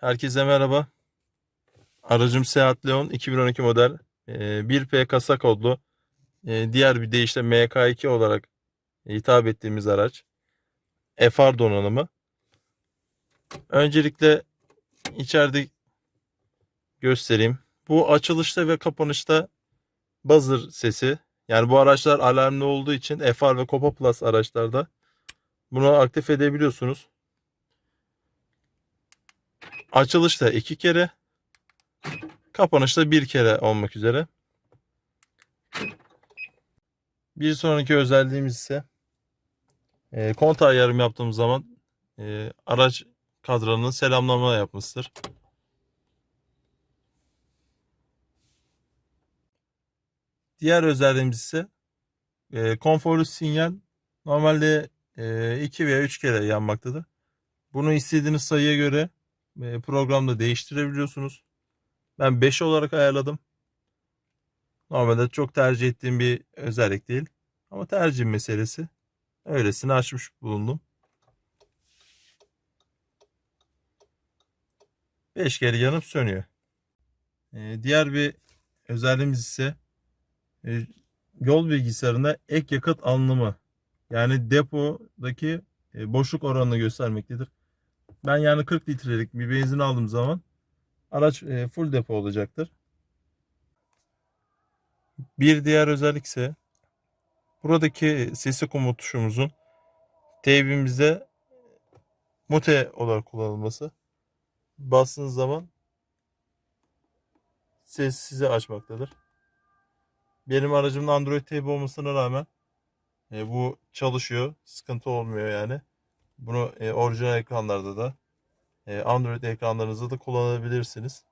Herkese merhaba. Aracım Seat Leon 2012 model. Ee, 1P kasa kodlu. Ee, diğer bir deyişle MK2 olarak hitap ettiğimiz araç. FR donanımı. Öncelikle içeride göstereyim. Bu açılışta ve kapanışta buzzer sesi. Yani bu araçlar alarmlı olduğu için FR ve Copa Plus araçlarda bunu aktif edebiliyorsunuz. Açılışta iki kere, kapanışta bir kere olmak üzere. Bir sonraki özelliğimiz ise e, kontağı yarım yaptığımız zaman e, araç kadranının selamlama yapmıştır. Diğer özelliğimiz ise e, konforlu sinyal normalde 2 veya 3 kere yanmaktadır. Bunu istediğiniz sayıya göre e, programda değiştirebiliyorsunuz. Ben 5 olarak ayarladım. Normalde çok tercih ettiğim bir özellik değil. Ama tercih meselesi. Öylesine açmış bulundum. 5 kere yanıp sönüyor. E, diğer bir özelliğimiz ise e, yol bilgisayarında ek yakıt alınımı. Yani depodaki e, boşluk oranını göstermektedir. Ben yani 40 litrelik bir benzin aldığım zaman araç e, full depo olacaktır. Bir diğer özellik ise buradaki sesli komut tuşumuzun teybimizde mute olarak kullanılması. Bastığınız zaman ses size açmaktadır. Benim aracımın Android teybi olmasına rağmen e, bu çalışıyor. Sıkıntı olmuyor yani. Bunu e, orijinal ekranlarda da e, Android ekranlarınızda da kullanabilirsiniz.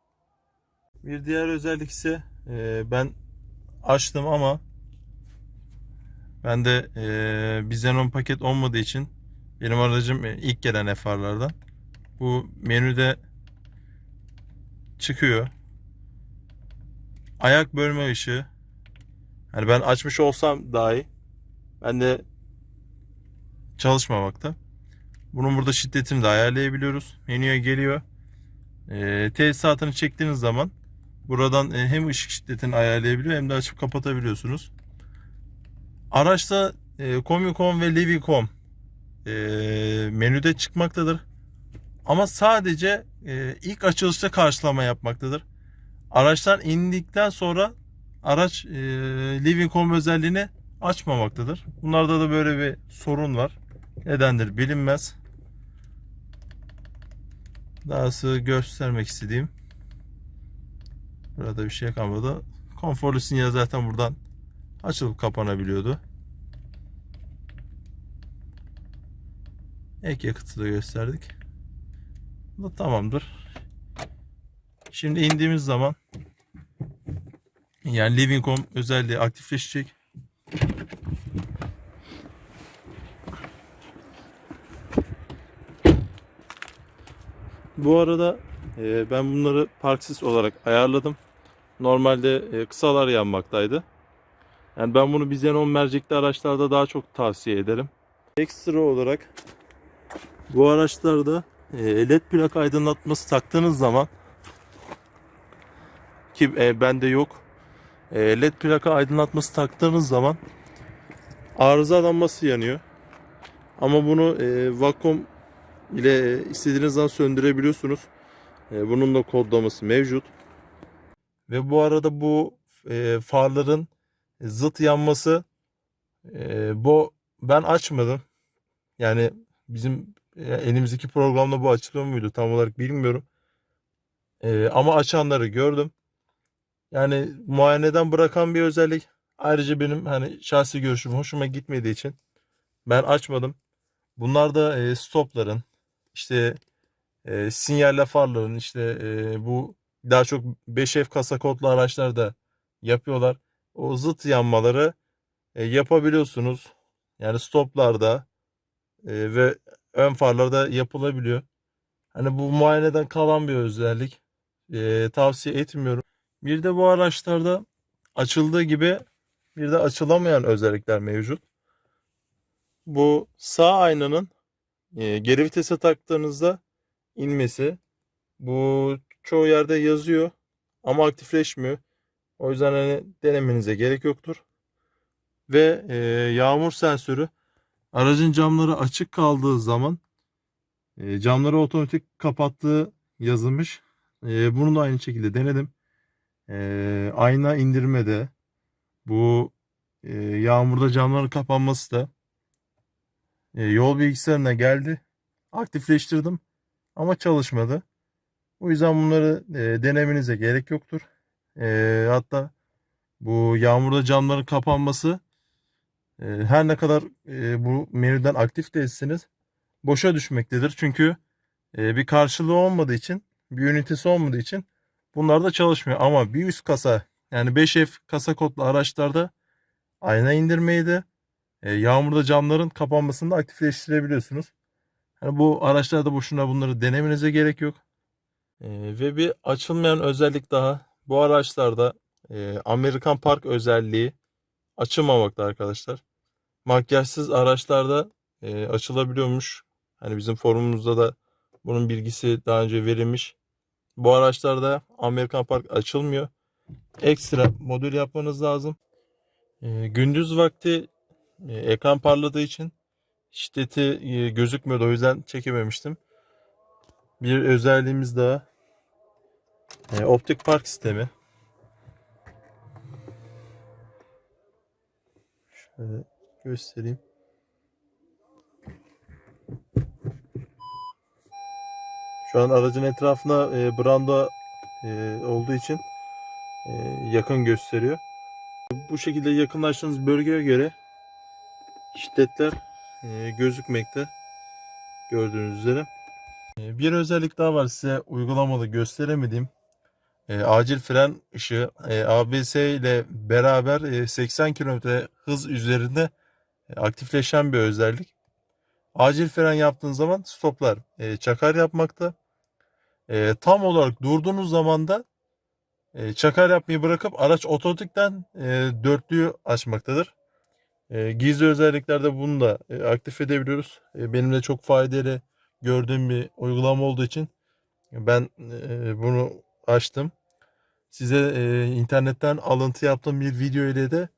Bir diğer özellik ise e, ben açtım ama bende e, bir Xenon paket olmadığı için benim aracım e, ilk gelen FR'lardan. Bu menüde çıkıyor. Ayak bölme ışığı. Hani ben açmış olsam dahi ben de çalışmamakta. Bunun burada şiddetini de ayarlayabiliyoruz. Menüye geliyor. E, tesisatını çektiğiniz zaman buradan e, hem ışık şiddetini ayarlayabiliyor hem de açıp kapatabiliyorsunuz. Araçta e, Comicom ve Livicom e, menüde çıkmaktadır. Ama sadece e, ilk açılışta karşılama yapmaktadır. Araçtan indikten sonra araç e, Livicom özelliğini açmamaktadır. Bunlarda da böyle bir sorun var. Nedendir bilinmez. Dahası göstermek istediğim burada bir şey kalmadı. Konforlu sinyal zaten buradan açılıp kapanabiliyordu. Ek yakıtı da gösterdik. Bu tamamdır. Şimdi indiğimiz zaman yani Living Home özelliği aktifleşecek. Bu arada e, ben bunları parksiz olarak ayarladım. Normalde e, kısalar yanmaktaydı. Yani ben bunu bir Xenon mercekli araçlarda daha çok tavsiye ederim. Ekstra olarak bu araçlarda e, led plak aydınlatması taktığınız zaman ki e, bende yok. E, led plaka aydınlatması taktığınız zaman arıza lambası yanıyor. Ama bunu e, vakum ile istediğiniz zaman söndürebiliyorsunuz. E, bunun da kodlaması mevcut. Ve bu arada bu e, farların zıt yanması e, bu ben açmadım. Yani bizim e, elimizdeki programda bu açılıyor muydu tam olarak bilmiyorum. Ama açanları gördüm. Yani muayeneden bırakan bir özellik. Ayrıca benim hani şahsi görüşüm hoşuma gitmediği için ben açmadım. Bunlar da stopların işte e, sinyalle farların işte e, bu daha çok 5F kasa kodlu araçlarda yapıyorlar. O zıt yanmaları e, yapabiliyorsunuz. Yani stoplarda e, ve ön farlarda yapılabiliyor. Hani bu muayeneden kalan bir özellik. E, tavsiye etmiyorum. Bir de bu araçlarda açıldığı gibi bir de açılamayan özellikler mevcut. Bu sağ aynanın e, geri vitese taktığınızda inmesi Bu çoğu yerde yazıyor ama aktifleşmiyor. O yüzden hani denemenize gerek yoktur. Ve e, yağmur sensörü aracın camları açık kaldığı zaman e, camları otomatik kapattığı yazılmış. E, bunu da aynı şekilde denedim. E, ayna indirmede bu e, yağmurda camların kapanması da yol bilgisayarına geldi. Aktifleştirdim ama çalışmadı. O yüzden bunları e, denemenize gerek yoktur. E, hatta bu yağmurda camların kapanması e, her ne kadar bu menüden aktif değilseniz boşa düşmektedir. Çünkü bir karşılığı olmadığı için, bir ünitesi olmadığı için bunlar da çalışmıyor. Ama bir üst kasa yani 5F kasa kodlu araçlarda ayna indirmeyi de e, yağmurda camların kapanmasını da aktifleştirebiliyorsunuz. Yani bu araçlarda boşuna bunları denemenize gerek yok. E, ve bir açılmayan özellik daha. Bu araçlarda e, Amerikan Park özelliği açılmamakta arkadaşlar. Makyajsız araçlarda açılabiliyormuş. Hani bizim forumumuzda da bunun bilgisi daha önce verilmiş. Bu araçlarda Amerikan Park açılmıyor. Ekstra modül yapmanız lazım. Gündüz vakti ekran parladığı için şiddeti e, gözükmüyordu. O yüzden çekememiştim. Bir özelliğimiz daha. E, optik park sistemi. Şöyle göstereyim. Şu an aracın etrafına e, branda e, olduğu için e, yakın gösteriyor. Bu şekilde yakınlaştığınız bölgeye göre şiddetler e, gözükmekte. Gördüğünüz üzere. E, bir özellik daha var size uygulamada gösteremediğim. E, acil fren ışığı e, ABS ile beraber e, 80 km hız üzerinde aktifleşen bir özellik. Acil fren yaptığınız zaman stoplar çakar yapmakta. Tam olarak durduğunuz zaman da çakar yapmayı bırakıp araç otomatikten e, dörtlüyü açmaktadır. E, gizli özelliklerde bunu da e, aktif edebiliyoruz. E, benim de çok faydalı gördüğüm bir uygulama olduğu için ben e, bunu açtım. Size e, internetten alıntı yaptığım bir video ile de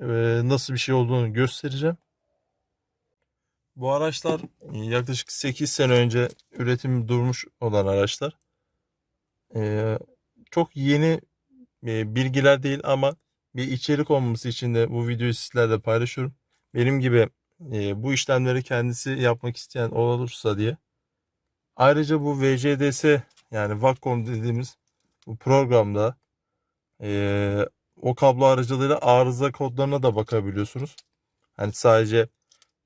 e, nasıl bir şey olduğunu göstereceğim. Bu araçlar yaklaşık 8 sene önce üretim durmuş olan araçlar. Çok yeni bilgiler değil ama bir içerik olması için de bu videoyu sizlerle paylaşıyorum. Benim gibi e, bu işlemleri kendisi yapmak isteyen olursa diye. Ayrıca bu VCDS yani Vacom dediğimiz bu programda e, o kablo aracılığıyla arıza kodlarına da bakabiliyorsunuz. Hani sadece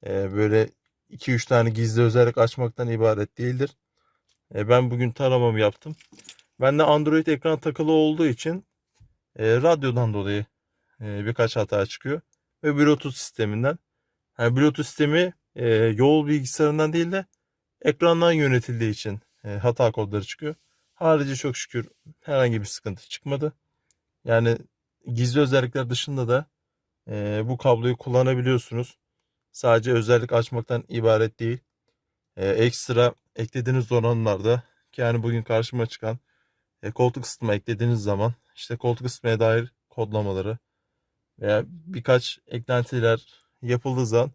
e, böyle 2-3 tane gizli özellik açmaktan ibaret değildir. E, ben bugün taramamı yaptım. Bende Android ekran takılı olduğu için e, radyodan dolayı e, birkaç hata çıkıyor. Ve Bluetooth sisteminden. Yani Bluetooth sistemi e, yol bilgisayarından değil de ekrandan yönetildiği için e, hata kodları çıkıyor. Harici çok şükür herhangi bir sıkıntı çıkmadı. Yani gizli özellikler dışında da e, bu kabloyu kullanabiliyorsunuz. Sadece özellik açmaktan ibaret değil. Ekstra eklediğiniz donanımlarda yani bugün karşıma çıkan koltuk ısıtma eklediğiniz zaman işte koltuk ısıtmaya dair kodlamaları veya birkaç eklentiler yapıldığı zaman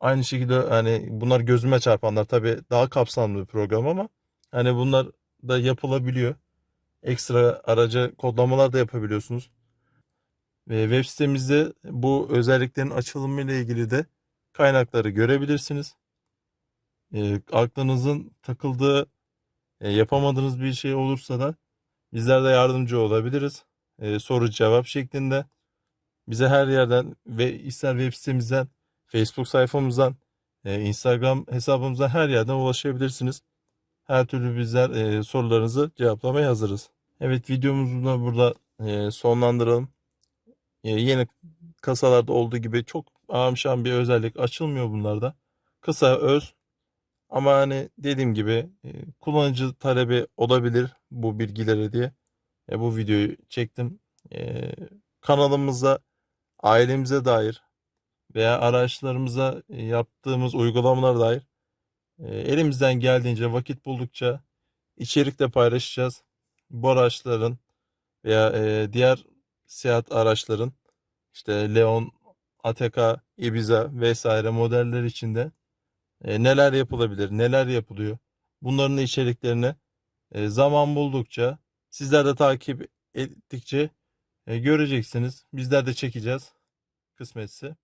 aynı şekilde hani bunlar gözüme çarpanlar tabi daha kapsamlı bir program ama hani bunlar da yapılabiliyor. Ekstra araca kodlamalar da yapabiliyorsunuz. Ve web sitemizde bu özelliklerin açılımı ile ilgili de kaynakları görebilirsiniz. E, aklınızın takıldığı, e, yapamadığınız bir şey olursa da bizler de yardımcı olabiliriz. E, soru cevap şeklinde. Bize her yerden ve ister web sitemizden, Facebook sayfamızdan, e, Instagram hesabımızdan her yerden ulaşabilirsiniz. Her türlü bizler e, sorularınızı cevaplamaya hazırız. Evet videomuzu da burada e, sonlandıralım. Yeni kasalarda olduğu gibi çok amşan bir özellik açılmıyor bunlarda. Kısa, öz ama hani dediğim gibi kullanıcı talebi olabilir bu bilgilere diye bu videoyu çektim. E, kanalımıza, ailemize dair veya araçlarımıza yaptığımız uygulamalara dair e, elimizden geldiğince vakit buldukça içerik de paylaşacağız. Bu araçların veya e, diğer seyahat araçların işte Leon, ATK, Ibiza vesaire modeller içinde e, neler yapılabilir, neler yapılıyor. Bunların içeriklerini e, zaman buldukça sizler de takip ettikçe e, göreceksiniz. Bizler de çekeceğiz kısmetse.